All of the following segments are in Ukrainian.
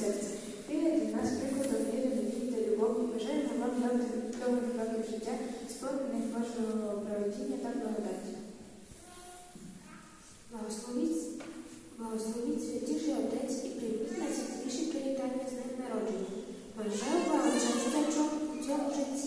серця. Він для нас прикладом віри, надії та любові. Бажаємо вам довгих років життя, сповнених вашого проведіння та благодаті. Благословіть, благословіть святіший отець і прийміть найсвятіші привітання з ним народження. Бажаю вам часто цього життя.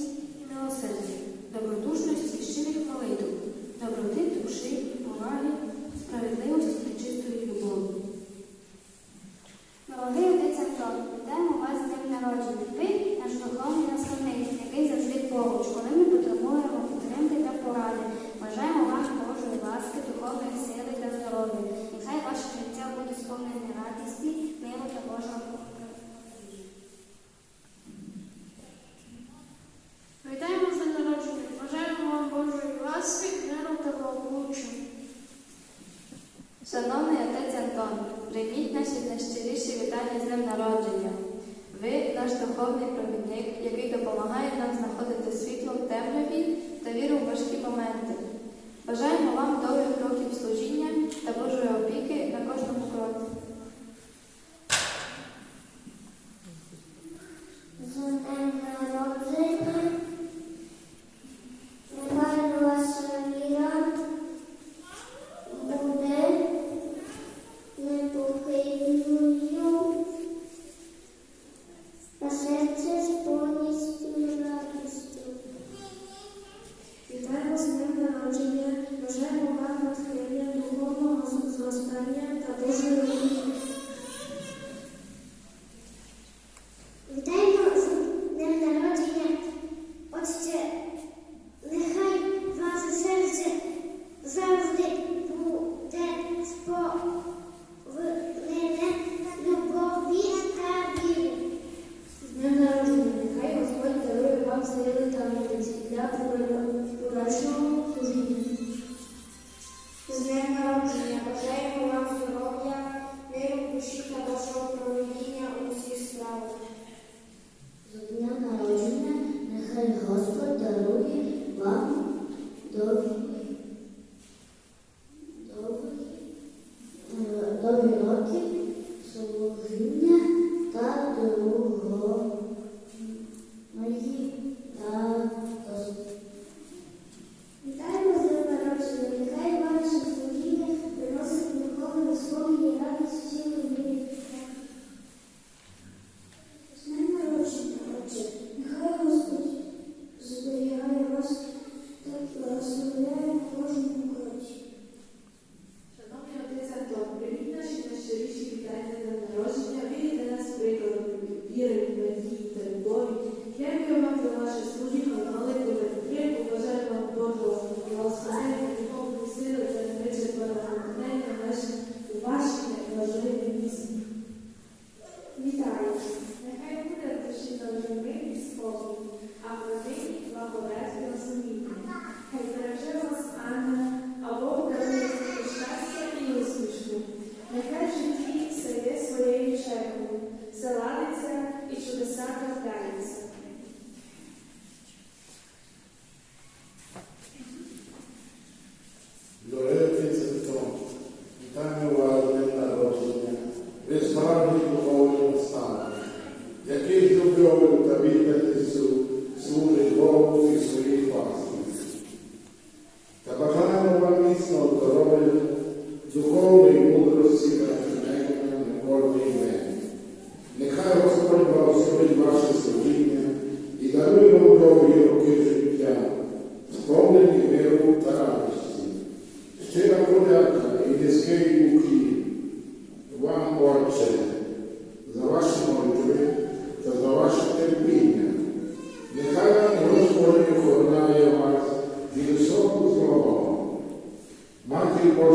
people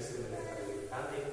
presidenza dell'Italia